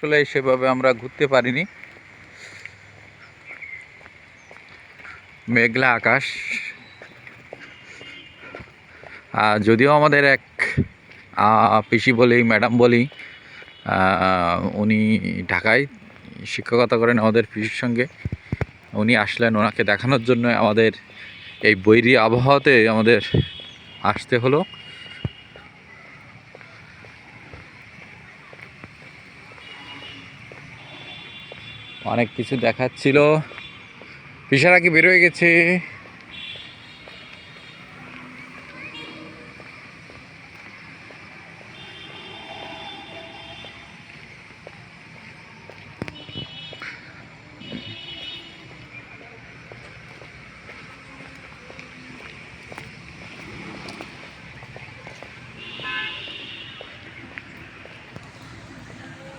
আসলে সেভাবে আমরা ঘুরতে পারিনি। মেঘলা আকাশ। যদিও আমাদের এক পিসি বলি ম্যাডাম বলি উনি ঢাকায় শিক্ষকতা করেন আমাদের পিসির সঙ্গে। উনি আসলেন ওনাকে দেখানোর জন্য আমাদের এই বৈরী আবহাওয়াতে আমাদের আসতে হলো। অনেক কিছু দেখাচ্ছিল। পিসারা কি বেরোয় গেছে?